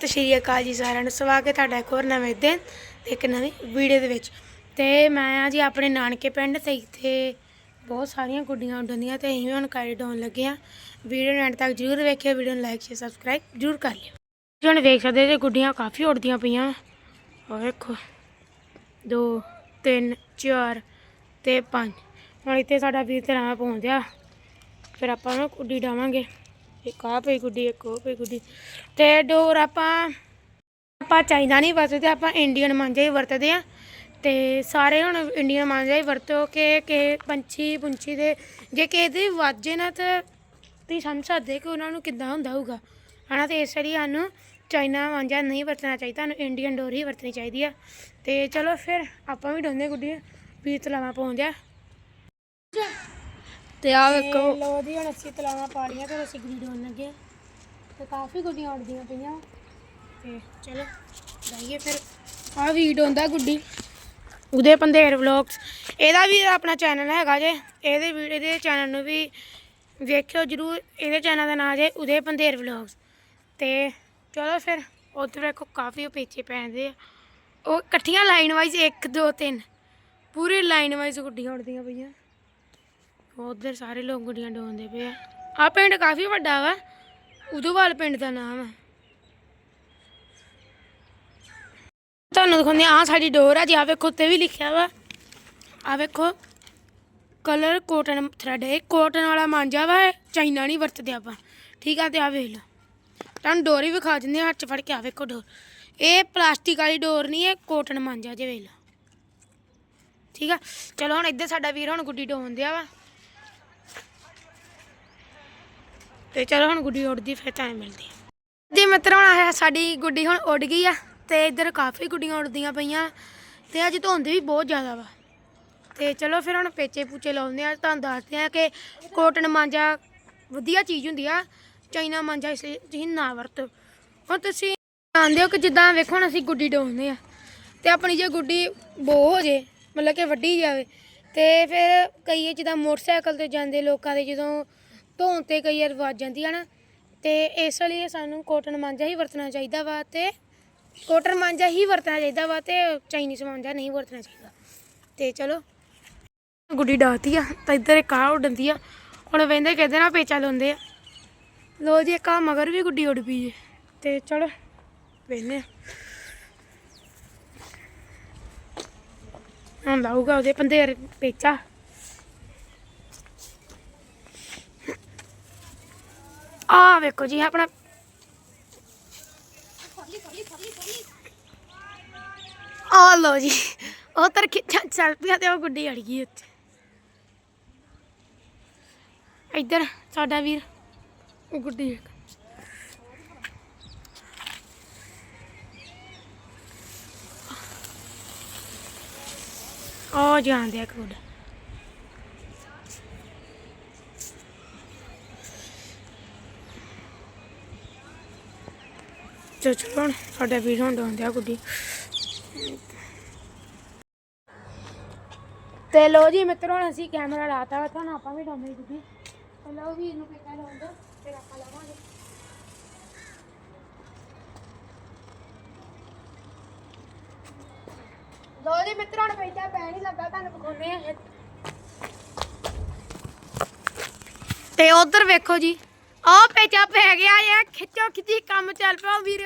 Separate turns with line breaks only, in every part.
ਸਤਿ ਸ਼੍ਰੀ ਅਕਾਲ ਜੀ ਸਾਰਿਆਂ ਨੂੰ। ਸਵਾਗਤ ਹੈ ਤੁਹਾਡਾ ਇੱਕ ਹੋਰ ਨਵੇਂ ਦਿਨ ਤੇ ਇੱਕ ਨਵੀਂ ਵੀਡੀਓ ਦੇ ਵਿੱਚ। ਤੇ ਮੈਂ ਆ ਜੀ ਆਪਣੇ ਨਾਨਕੇ ਪਿੰਡ ਤੇ ਇੱਥੇ ਬਹੁਤ ਸਾਰੀਆਂ ਗੁੱਡੀਆਂ ਉੱਡਦੀਆਂ ਤੇ ਅਸੀਂ ਹੁਣ ਕਾਇ ਡਾਉਣ ਲੱਗੇ ਆ ਵੀਡੀਓ ਨੂੰ ਐਂਡ ਤੱਕ ਜਰੂਰ ਵੇਖਿਓ, ਵੀਡੀਓ ਨੂੰ ਲਾਈਕ ਸ਼ੇਅਰ ਸਬਸਕ੍ਰਾਈਬ ਜਰੂਰ ਕਰ ਲਿਓ। ਜੀ ਹੁਣ ਵੇਖ ਸਕਦੇ ਜੇ ਗੁੱਡੀਆਂ ਕਾਫੀ ਉੱਡਦੀਆਂ ਪਈਆਂ। ਉਹ ਵੇਖੋ। 2 3 4 ਤੇ 5 ਹੁਣ ਇੱਥੇ ਸਾਡਾ ਵੀਰ ਤੇ ਰਾਹ ਪਹੁੰਚਿਆ ਫਿਰ ਆਪਾਂ ਉਹਨੂੰ ਗੁੱਡੀ ਡਾਵਾਂਗੇ। ਇੱਕ ਆ ਪਈ ਗੁੱਡੀ ਇੱਕ ਉਹ ਪਈ ਗੁੱਡੀ ਤੇ ਡੋਰ ਆਪਾਂ ਆਪਾਂ ਚਾਈਨਾ ਨਹੀਂ ਵਰਤਦੇ, ਆਪਾਂ ਇੰਡੀਅਨ ਮਾਂਜਾ ਹੀ ਵਰਤਦੇ ਆ। ਤੇ ਸਾਰੇ ਹੁਣ ਇੰਡੀਅਨ ਮਾਂਜਾ ਹੀ ਵਰਤੋ ਕਿ ਕਿ ਪੰਛੀ ਪੁੰਛੀ ਦੇ, ਜੇ ਕਿਸੇ ਦੇ ਵਾਜੇ ਨਾ ਤੇ ਤੁਸੀਂ ਸਮਝ ਸਕਦੇ ਕਿ ਉਹਨਾਂ ਨੂੰ ਕਿੱਦਾਂ ਹੁੰਦਾ ਹੋਊਗਾ। ਹਨਾ, ਤੇ ਇਸ ਲਈ ਸਾਨੂੰ ਚਾਈਨਾ ਮਾਂਜਾ ਨਹੀਂ ਵਰਤਣਾ ਚਾਹੀਦਾ, ਸਾਨੂੰ ਇੰਡੀਅਨ ਡੋਰ ਹੀ ਵਰਤਣੀ ਚਾਹੀਦੀ ਆ। ਤੇ ਚਲੋ ਫਿਰ ਆਪਾਂ ਵੀ ਡੋਂਦੇ ਗੁੱਡੀ ਵੀ ਤਲਾਵਾ ਪਾਉਂਦੇ
ਤੇ ਆ ਵੇਖੋ।
ਲੋ ਦੀ ਹੁਣ ਅਸੀਂ ਤਲਾਵਾਂ ਪਾ ਲਈਆਂ ਤੇ ਅਸੀਂ ਗੁੱਡੀ ਡੋਣ ਲੱਗੇ। ਤੇ ਕਾਫੀ ਗੁੱਡੀਆਂ ਉੱਡਦੀਆਂ ਪਈਆਂ। ਤੇ ਚਲੋ ਜਾਈਏ ਫਿਰ। ਆ ਵੀਡ ਹੁੰਦਾ ਗੁੱਡੀ। ਉਹਦੇ ਪੰਦੇਰ ਵਲੌਗਸ ਇਹਦਾ ਵੀ ਆਪਣਾ ਚੈਨਲ ਹੈਗਾ ਜੇ। ਇਹਦੇ ਵੀਡੀਓ ਦੇ ਚੈਨਲ ਨੂੰ ਵੀ ਵੇਖਿਓ ਜਰੂਰ। ਇਹਦੇ ਚੈਨਲ ਦਾ ਨਾਮ ਜੇ ਉਹਦੇ ਪੰਦੇਰ ਵਲੌਗਸ ਤੇ ਚਲੋ ਫਿਰ ਉੱਧਰ ਵੇਖੋ ਕਾਫੀ ਉਹ ਪੇਚੇ ਪੈਂਦੇ ਆ। ਉਹ ਇਕੱਠੀਆਂ ਲਾਈਨ ਵਾਈਜ਼ 1 2 3 ਪੂਰੀ ਲਾਈਨ ਵਾਈਜ਼ ਗੁੱਡੀਆਂ ਉੱਡਦੀਆਂ ਪਈਆਂ। ਉਧਰ ਸਾਰੇ ਲੋਕ ਗੁੱਡੀਆਂ ਡੋਂਦੇ ਪਏ ਆ। ਆ ਪਿੰਡ ਕਾਫੀ ਵੱਡਾ ਵਾ। ਉਦੋਵਾਲ ਪਿੰਡ ਦਾ ਨਾਮ ਆ। ਤੁਹਾਨੂੰ ਦਿਖਾਉਂਦੇ ਆ ਸਾਡੀ ਡੋਰ ਆ ਜੀ ਆ ਵੇਖੋ, ਉੱਤੇ ਵੀ ਲਿਖਿਆ ਵਾ। ਆ ਵੇਖੋ ਕਲਰ ਕੋਟਨ ਥਰੈਡ ਹੈ। ਕੋਟਨ ਵਾਲਾ ਮਾਂਜਾ ਵਾ ਚਾਈਨਾ ਨਹੀਂ ਵਰਤਦੇ ਆਪਾਂ। ਠੀਕ ਆ, ਤੇ ਆ ਵੇਖ ਲਓ। ਤੁਹਾਨੂੰ ਡੋਰ ਵੀ ਵਿਖਾ ਦਿੰਦੇ ਆ ਹੱਥ 'ਚ ਫੜ ਕੇ ਆ ਵੇਖੋ ਡੋਰ। ਇਹ ਪਲਾਸਟਿਕ ਵਾਲੀ ਡੋਰ ਨਹੀਂ ਹੈ ਕੋਟਨ ਮਾਂਜਾ ਜੇ ਵੇਖ ਲਓ। ਠੀਕ ਆ, ਚਲੋ ਹੁਣ ਇੱਧਰ ਸਾਡਾ ਵੀਰ ਹੁਣ ਗੁੱਡੀ ਡੋਨ ਦਿਆ ਵਾ। ਤੇ ਚਲੋ ਹੁਣ ਗੁੱਡੀ ਉੱਡਦੀ, ਫਿਰ ਟਾਈਮ ਮਿਲਦੀ ਆ। ਜੀ ਮਿੱਤਰ, ਹੁਣ ਆਹ ਸਾਡੀ ਗੁੱਡੀ ਹੁਣ ਉੱਡ ਗਈ ਆ ਤੇ ਇੱਧਰ ਕਾਫੀ ਗੁੱਡੀਆਂ ਉੱਡਦੀਆਂ ਪਈਆਂ ਤੇ ਅੱਜ ਧੁੰਦ ਵੀ ਬਹੁਤ ਜ਼ਿਆਦਾ ਵਾ। ਤੇ ਚਲੋ ਫਿਰ ਹੁਣ ਪੇਚੇ ਪੂਚੇ ਲਾਉਂਦੇ ਆ, ਤੁਹਾਨੂੰ ਦੱਸਦੇ ਆ ਕਿ ਕੋਟਨ ਮਾਂਜਾ ਵਧੀਆ ਚੀਜ਼ ਹੁੰਦੀ ਆ, ਚਾਈਨਾ ਮਾਂਜਾ ਇਸ ਲਈ ਤੁਸੀਂ ਨਾ ਵਰਤੋ। ਹੁਣ ਤੁਸੀਂ ਜਾਣਦੇ ਹੋ ਕਿ ਜਿੱਦਾਂ ਵੇਖੋ ਹੁਣ ਅਸੀਂ ਗੁੱਡੀ ਡੋਲਦੇ ਆ ਤੇ ਆਪਣੀ ਜੇ ਗੁੱਡੀ ਬੋ ਹੋ ਜੇ, ਮਤਲਬ ਕਿ ਵੱਡੀ ਜਾਵੇ ਤੇ ਫਿਰ ਕਈ ਜਿੱਦਾਂ ਮੋਟਰਸਾਈਕਲ ਤੇ ਜਾਂਦੇ ਲੋਕਾਂ ਦੇ ਜਦੋਂ ਧੋਣ ਤੇ ਕਈ ਵਾਰ ਵੱਜ ਜਾਂਦੀ ਨਾ, ਤੇ ਇਸ ਲਈ ਸਾਨੂੰ ਕੋਟਨ ਮਾਂਜਾ ਹੀ ਵਰਤਣਾ ਚਾਹੀਦਾ ਵਾ ਤੇ ਕੋਟਨ ਮਾਂਜਾ ਹੀ ਵਰਤਣਾ ਚਾਹੀਦਾ ਵਾ ਤੇ ਚਾਈਨੀਜ਼ ਮਾਂਜਾ ਨਹੀਂ ਵਰਤਣਾ ਚਾਹੀਦਾ। ਤੇ ਚਲੋ, ਗੁੱਡੀ ਡਾਤੀ ਆ, ਤਾਂ ਇੱਧਰ ਇੱਕ ਆ ਉੱਡਦੀ ਆ, ਹੁਣ ਵੇਂਦੇ ਕਹਿੰਦੇ ਨਾ ਪੇਚਾ ਲਾਉਂਦੇ ਆ। ਲੋ ਜੀ, ਇੱਕ ਆ ਮਗਰ ਵੀ ਗੁੱਡੀ ਉੱਡ ਪਈ ਜੇ, ਤੇ ਚਲੋ ਵੇਨੇ ਹੁਣ ਲਾਊਗਾ ਉਹਦੇ ਪੰਦੇਰ ਪੇਚਾ। ਆ ਵੇਖੋ ਜੀ, ਆਪਣਾ ਆ ਲੋ ਜੀ, ਉਹ ਤਰ ਖਿੱਚਾਂ ਚੱਲ ਪਿਆ ਤੇ ਉਹ ਗੁੱਡੀ ਅੜ ਗਈ ਉੱਥੇ। ਇੱਧਰ ਸਾਡਾ ਵੀਰ, ਉਹ ਗੁੱਡੀ ਇੱਕ ਉਹ ਜਾਂਦੇ ਆ ਗੁੱਡ। ਚਲੋ ਚਲੋ ਸਾਡਾ ਵੀਰ ਹੁਣ ਡਾਉਂਦੇ ਆ ਗੁੱਡੀ ਤੇ ਲੋ ਜੀ ਮਿੱਤਰੋ, ਹੁਣ ਅਸੀਂ ਕੈਮਰਾ ਲਾਤਾ ਵਾ, ਤੁਹਾਨੂੰ ਆਪਾਂ ਵੀ ਡਾਉਂਦੇ ਗੁੱਡੀ ਤੇ ਲਓ ਵੀਰ ਨੂੰ ਪੇਕਾ ਲਾਉਣ ਫਿਰ ਆਪਾਂ ਲਾਵਾਂਗੇ। ਲੋ ਜੀ ਮਿੱਤਰੋ, ਹੁਣ ਪੇਚਾ ਪੈ ਨਹੀਂ ਲੱਗਾ ਤੁਹਾਨੂੰ ਵਿਖਾਉਨੇ ਆ। ਤੇ ਉਧਰ ਵੇਖੋ ਜੀ ਆਹ ਪੇਚਾ ਪੈ ਗਿਆ ਇਹ, ਖਿੱਚੋ ਖਿੱਚੀ ਕੰਮ ਚੱਲ ਪਿਆ ਵੀਰ।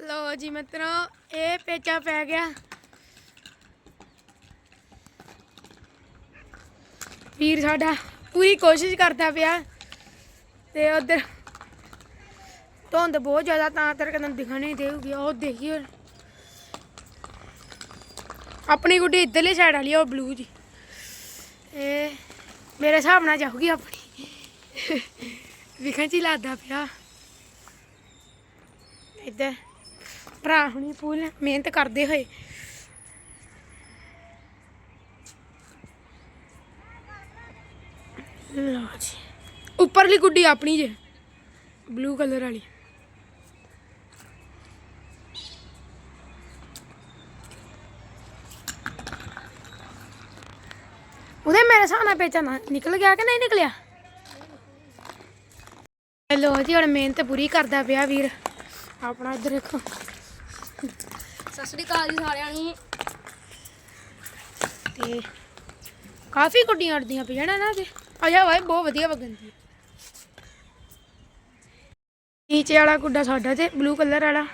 ਲੋ ਜੀ ਮਿੱਤਰੋ, ਇਹ ਪੇਚਾ ਪੈ ਗਿਆ। ਵੀਰ ਸਾਡਾ ਪੂਰੀ ਕੋਸ਼ਿਸ਼ ਕਰਦਾ ਪਿਆ, ਤੇ ਉਧਰ ਧੁੰਦ ਬਹੁਤ ਜ਼ਿਆਦਾ, ਤਾਂ ਤੇਰੇ ਕਦਮ ਦਿਖਣ ਨਹੀਂ ਦੇਊਗੀ, ਉਹ ਦੇਖੀਓ ਆਪਣੀ ਗੁੱਡੀ ਇੱਧਰਲੀ ਸਾਈਡ ਵਾਲੀ ਉਹ ਬਲੂ ਜੀ। ਇਹ ਮੇਰੇ ਹਿਸਾਬ ਨਾਲ ਜਾਊਗੀ ਆਪਣੀ। ਵਿਖਣ ਚ ਹੀ ਲੱਗਦਾ ਪਿਆ। ਇੱਧਰ ਭਰਾ ਹੁਣੀ ਪੂਰੀ ਮਿਹਨਤ ਕਰਦੇ ਹੋਏ। ਲਓ ਜੀ। ਉੱਪਰਲੀ ਗੁੱਡੀ ਆਪਣੀ ਜੇ ਬਲੂ ਕਲਰ ਵਾਲੀ। ਉਹਦੇ ਮੇਰੇ ਹਿਸਾਬ ਨਾਲ ਪੇਚਾ ਨਿਕਲ ਗਿਆ ਕਿ ਨਹੀਂ ਨਿਕਲਿਆ? ਲੋ ਜੀ, ਹੁਣ ਮਿਹਨਤ ਪੂਰੀ ਕਰਦਾ ਪਿਆ ਵੀਰ। ਆਪਣਾ ਇੱਧਰ ਦੇਖੋ।
ਸਤਿ ਸ੍ਰੀ ਅਕਾਲ ਜੀ ਸਾਰਿਆਂ ਨੂੰ।
ਤੇ ਕਾਫੀ ਗੁੱਡੀਆਂ ਉੜਦੀਆਂ ਪਈਆਂ ਨਾ ਤੇ। ਅਜਾ ਭਾਈ ਬਹੁਤ ਵਧੀਆ ਵਗਣ ਦੀ। ਨੀਚੇ ਵਾਲਾ ਗੁੱਡਾ ਸਾਡਾ ਤੇ ਬਲੂ ਕਲਰ ਵਾਲਾ।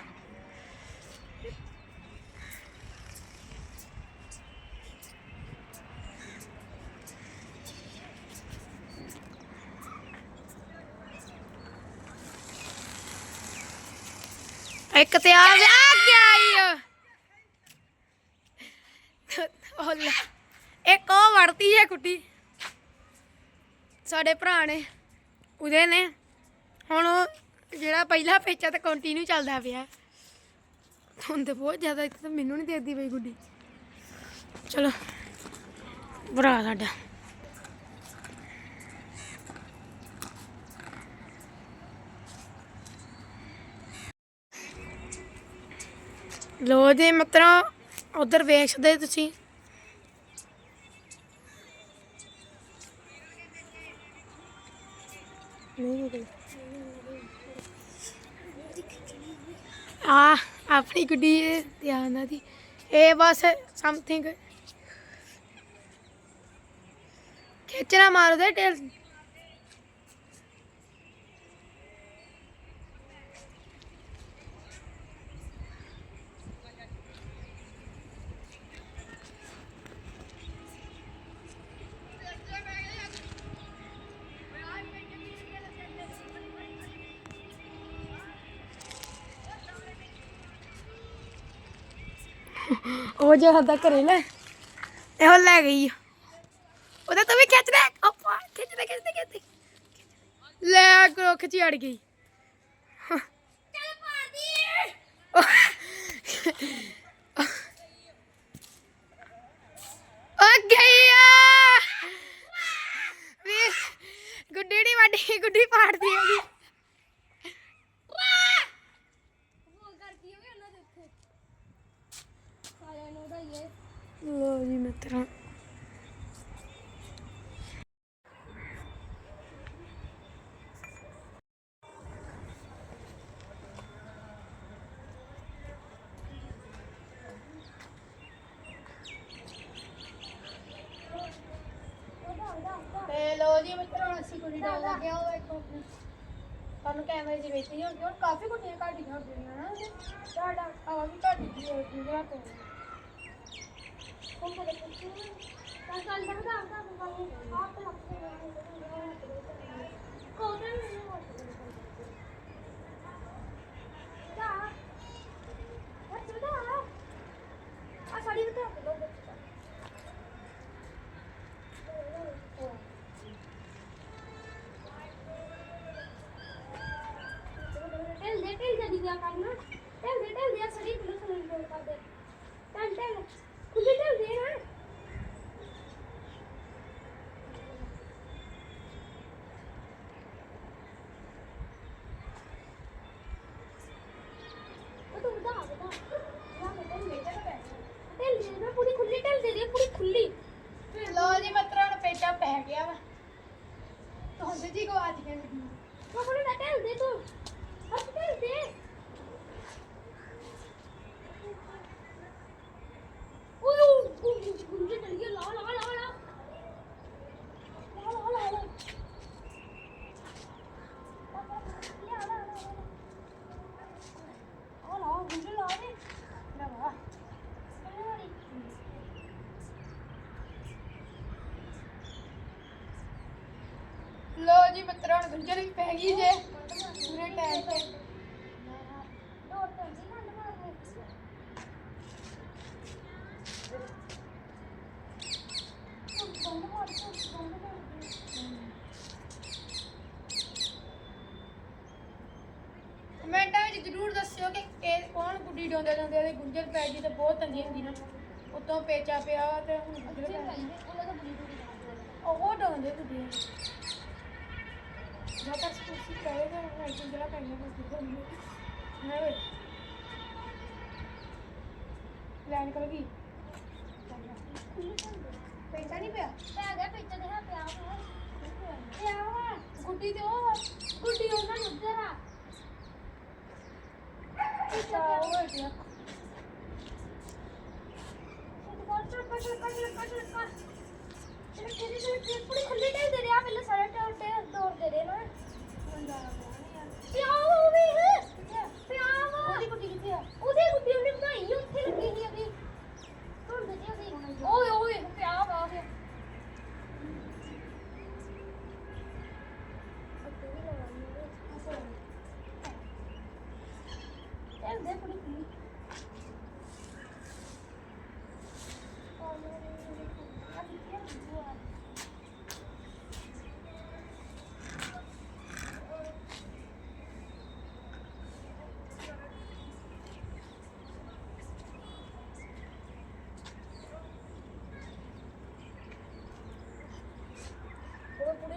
ਇੱਕ ਤੇ ਆ ਗਿਆ ਆ ਗਿਆ ਉਹ ਇੱਕ ਉਹ ਵੜਤੀ ਹੈ ਕੁੱਟੀ। ਸਾਡੇ ਭਰਾ ਨੇ, ਉਹਦੇ ਨੇ। ਹੁਣ ਜਿਹੜਾ ਪਹਿਲਾ ਪੇਚਾ ਤੇ ਕੰਟੀਨਿਊ ਚੱਲਦਾ ਪਿਆ। ਹੁਣ ਤੇ ਬਹੁਤ ਜ਼ਿਆਦਾ, ਇੱਥੇ ਤਾਂ ਮੈਨੂੰ ਨਹੀਂ ਦੇਦੀ ਬਈ ਗੁੱਡੀ ਚਲੋ, ਭਰਾ ਸਾਡਾ। ਲੋ ਜੀ ਮਿੱਤਰੋ, ਉਧਰ ਵੇਖਦੇ ਤੁਸੀਂ। ਆ, ਆਪਣੀ ਗੁੱਡੀ ਇਹ ਧਿਆਨ ਨਾਲ ਦੀ। ਇਹ ਬਸ ਸਮਥਿੰਗ ਖਿੱਚਣਾ ਮਾਰੋ ਦੇ ਟੇਲ ਉਹ ਜੇ ਦਾ ਘਰੇ ਲੈ ਇਹੋ ਲੈ ਗਈ ਆ। ਉਹਦਾ ਤੂੰ ਵੀ ਖਿੱਚ ਲੈ ਆਪਾ ਖਿੱਚ ਲੈ ਖਿੱਚ ਲੈ। ਲੈ ਕਰੋ ਖਿੱਚੀ ਅੜ ਗਈ
ਕਿਦਾਂ ਲੱਗਿਆ
ਉਹ ਵੇਖੋ ਤੁਹਾਨੂੰ ਕੈਮਰੇ ਦੀ ਵੇਖ ਨਹੀਂ ਹੋਣੀ ਹੁਣ ਕਾਫੀ ਗੁੱਡੀਆਂ ਘਾਟੀਆਂ ਹੋ ਗਈਆਂ ਨਾ ਤੇ ਤੁਹਾਡਾ ਹਵਾ ਵੀ ਘੱਟ ਗਈ ਹੋ ਗਈ ਜਰਾ ਤੋਂ
ਹੁਣ ਕਦੇ ਪੁੱਛੀ ਕੱਲ ਕੱਲ ਬੜਾ ਆਉਂਦਾ ਆਪ ਲੱਗ ਰਿਹਾ
ਹੈਗੀ ਵਿੱਚ ਜ਼ਰੂਰ ਦੱਸਿਓ ਕਿ ਕੌਣ ਗੁੱਡੀ ਡੋਂਦੇ ਗੁੰਝਲ ਪੈ ਜੀ ਤੇ ਬਹੁਤ ਤੰਗੀ ਹੁੰਦੀ ਨਾ। ਪੇਚਾ ਪਿਆ ਤੇ ਉਹ ਡੋਂਦੇ ਗੁੱਡੀ ਲੈਣ ਕਰ ਗਈ। ਪੇਚਾ ਨਹੀਂ ਪਿਆ?
ਗਿਆ ਪਿੱਛੇ ਦੇ ਹੈ ਪਿਆ ਵਾ
ਪਿਆ ਵਾ ਗੁੱਡੀ ਤੇ ਉਹ।
ਗੁੱਡੀ ਉਹਨਾਂ ਨੂੰ ਉੱਧਰ ਆ। ਅੱਛਾ ਉਹ ਹੋ ਗਿਆ ਕੱਟ ਕੱਟ ਕੱਟ ਕੱਟ ਕੱਟ ਕਿਹਦੇ ਦੇ ਪੂਰੀ ਖੁੱਲੀ ਟੇਲ ਦੇ ਰਿਹਾ ਪਹਿਲਾਂ ਸਾਰਾ ਟੇਲ ਤੇ ਦੌੜ ਦੇ ਦੇ ਨਾ ਪਿਆ ਉਹ ਵੀ ਹੈ ਪਿਆ ਉਹਦੀ ਗੁੱਡੀ ਕਿੱਥੇ ਆ ਉਹਦੀ ਗੁੱਡੀ ਉਹਨੇ ਬਣਾਈ ਉੱਥੇ ਲੱਗੀ ਸੀ ਉਹਦੀ ਹੁਣ ਦੇ ਜੀ ਉਹਦੀ ਓਏ ਓਏ ਪਿਆ ਵਾ ਉਹ ਟੇਲ ਦੇ ਪੂਰੀ ਖੁੱਲੀ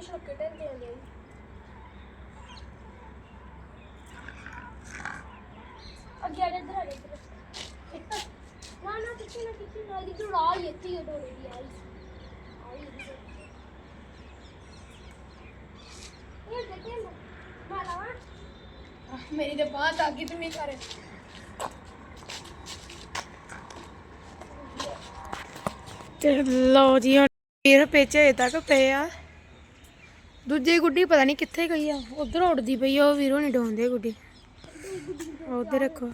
ਉਹ ਪੂਰੇ ਛੋਕੇ ਅੱਗੇ ਆ ਜਾ ਇੱਧਰ ਆ ਜਾ ਇੱਧਰ ਨਾ ਨਾ ਕਿੱਥੇ ਨਾ ਕਿੱਥੇ ਨਾ ਇਹਦੀ ਆ ਹੀ ਇੱਥੇ ਹੀ ਆਈ ਆਈ ਇਹ ਦੇਖੇ ਮਾਲਾ
ਮੇਰੀ ਤੇ ਬਾਹ ਆ ਗਈ ਤੁਸੀਂ ਕਰ।
ਤੇ ਲਓ ਜੀ, ਹੁਣ ਵੀਰ ਪੇਚੇ ਹਜੇ ਤੱਕ ਪਏ ਆ। ਦੂਜੀ ਗੁੱਡੀ ਪਤਾ ਨਹੀਂ ਕਿੱਥੇ ਗਈ ਆ, ਉਧਰ ਉੱਡਦੀ ਪਈ ਆ, ਉਹ ਵੀਰੋ ਨਹੀਂ ਡਾਉਂਦੇ ਗੁੱਡੀ। ਉਧਰ ਰੱਖੋ।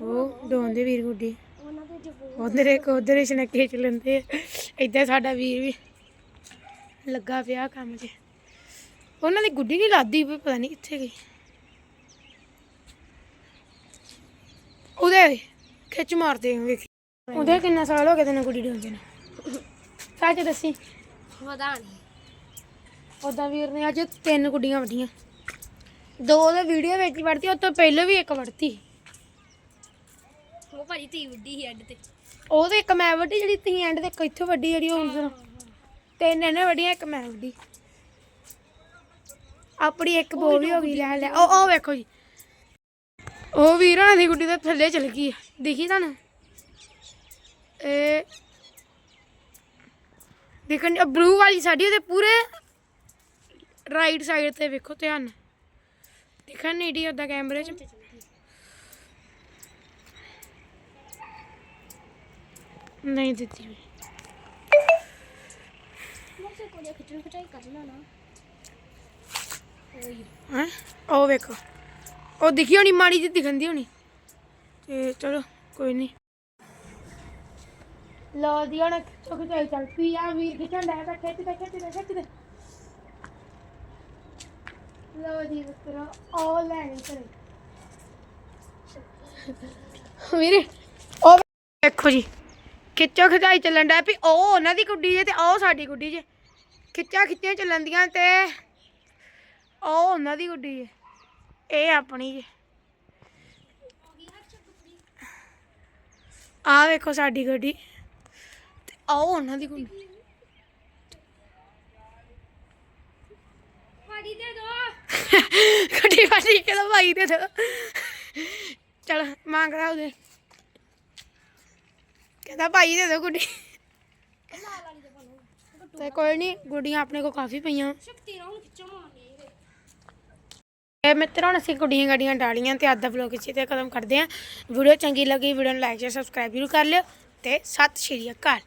ਉਹ ਡਾਉਂਦੇ ਵੀਰ ਗੁੱਡੀ। ਉਧਰ ਇੱਕ, ਉਧਰ ਹੀ ਛਨਕੇ ਚ ਲੈਂਦੇ ਏਦਾਂ ਸਾਡਾ ਵੀਰ ਵੀ ਲੱਗਾ ਪਿਆ ਕੰਮ 'ਚ। ਉਹਨਾਂ ਦੀ ਗੁੱਡੀ ਨਹੀਂ ਲਾਦੀ ਪਤਾ ਨਹੀਂ ਕਿੱਥੇ ਗਈ। ਉਹਦੇ ਖਿੱਚ ਮਾਰਦੇ ਹੋ ਵੇਖੀ। ਉਹਦੇ ਕਿੰਨਾ ਸਾਲ ਹੋ ਗਏ ਤੈਨੂੰ ਗੁੱਡੀ ਡਾਉਂਦੇ ਨੇ? ਸੱਚ ਦੱਸੀ।
ਪਤਾ ਨਹੀਂ
ਉਦਾਂ ਵੀਰ ਨੇ ਅੱਜ ਤਿੰਨ ਗੁੱਡੀਆਂ ਵੱਢੀਆਂ। ਦੋ ਉਹਦੇ ਵੀਡੀਓ ਵਿੱਚ ਹੀ ਵੜਤੀ ਉਹ ਤੋਂ ਪਹਿਲਾਂ ਵੀ ਇੱਕ ਵੜਤੀ
ਉਹ ਭਾਜੀ ਤੀ ਉੱਡੀ ਸੀ ਅੱਡ ਤੇ।
ਉਹ ਤੇ ਇੱਕ ਮੈਂ ਵੱਢੀ ਜਿਹੜੀ ਤੁਸੀਂ ਐਂਡ ਤੇ ਇੱਕ ਇੱਥੋਂ ਵੱਡੀ ਜਿਹੜੀ ਹੁਣ ਸੁਣੋ ਤਿੰਨ ਇਹਨੇ ਵੱਡੀਆਂ ਇੱਕ ਮੈਂ ਵੱਢੀ। ਆਪਣੀ ਇੱਕ ਬੋ ਵੀ ਹੋ ਗਈ ਲੈ ਲੈ ਉਹ ਉਹ ਵੇਖੋ ਜੀ। ਉਹ ਵੀਰਾਂ ਦੀ ਗੁੱਡੀ ਦੇ ਥੱਲੇ ਚਲ ਗਈ। ਦਿਖੀ ਤੁਹਾਨੂੰ? ਇਹ ਦੇਖਣ ਬਲੂ ਵਾਲੀ ਸਾਡੀ ਉਹਦੇ ਪੂਰੇ ਰਾਈਟ ਸਾਈਡ ਤੇ ਵੇਖੋ ਧਿਆਨ। ਨਾਲ। ਦਿਖਣ ਨਹੀਂ ਡੀ ਉਹਦਾ ਕੈਮਰੇ 'ਚ। ਨਹੀਂ ਦਿੱਤੀ ਹੋਈ। ਹੈਂ? ਉਹ ਵੇਖੋ। ਉਹ ਦਿਖੀ ਹੋਣੀ, ਮਾੜੀ ਜਿਹੀ ਦਿਖੰਦੀ ਹੋਣੀ। ਤੇ ਚਲੋ, ਕੋਈ ਨਹੀਂ। ਲੋ ਦੀ ਹੁਣ ਖਿੱਚੋ ਖਿਚਾਈ ਚੱਲ ਪਈ ਆ, ਵੀਰ ਖਿੱਚਣ ਦਾ ਤਾਂ ਖਿੱਚ ਦੇ ਖਿੱਚ ਦੇ ਖਿੱਚ ਦੇ ਲੋ ਦੀ ਮਿੱਤਰੋ, ਉਹ ਲੈਣੀ ਕਰੇ ਵੀਰੇ, ਉਹ ਵੇਖੋ ਜੀ, ਖਿੱਚੋ ਖਿਚਾਈ ਚੱਲਣ ਦਾ ਵੀ ਉਹ ਉਹਨਾਂ ਦੀ ਗੁੱਡੀ ਜੇ ਤੇ ਉਹ ਸਾਡੀ ਗੁੱਡੀ ਜੇ। ਖਿੱਚਾ ਖਿੱਚੀਆਂ ਚੱਲਣ ਦੀਆਂ ਤੇ ਉਹ ਉਹਨਾਂ ਦੀ ਗੁੱਡੀ ਜੇ, ਇਹ ਆਪਣੀ ਜੇ। ਆ ਵੇਖੋ ਸਾਡੀ ਗੱਡੀ। ਤੇ ਆਹ ਉਹਨਾਂ ਦੀ ਗੁੱਡੀ
ਭਾਜੀ ਦੇ ਦੋ।
ਗੱਡੀ ਵਾਲੀ ਕਿਹਦਾ ਭਾਈ ਦੇ ਦੋ। ਚਲ ਮੰਗ ਰਾ ਉਹਦੇ। ਕਹਿੰਦਾ ਭਾਈ ਦੇ
ਦੋ ਪਾਲੋ
ਤੇ ਕੋਈ ਨਹੀਂ ਗੁੱਡੀਆਂ ਆਪਣੇ ਕੋਲ ਕਾਫੀ ਪਈਆਂ।
ਸ਼ਕਤੀ ਨਾਲ ਹੁਣ ਖਿੱਚੋ ਮਾਰਨੀ ਇਹਦੇ
ਇਹ। ਮਿੱਤਰੋ ਹੁਣ ਅਸੀਂ ਗੁੱਡੀਆਂ ਗੱਡੀਆਂ ਡਾਲੀਆਂ ਤੇ ਅੱਜ ਦਾ ਵਲੌਗ ਇੱਥੇ ਤੇ ਖਤਮ ਕਰਦੇ ਹਾਂ। ਵੀਡੀਓ ਚੰਗੀ ਲੱਗੀ ਵੀਡੀਓ ਨੂੰ ਲਾਈਕ ਸ਼ੇਅਰ ਸਬਸਕ੍ਰਾਈਬ ਜ਼ਰੂਰ ਕਰ ਲਿਓ। ਤੇ ਸਤਿ ਸ਼੍ਰੀ ਅਕਾਲ।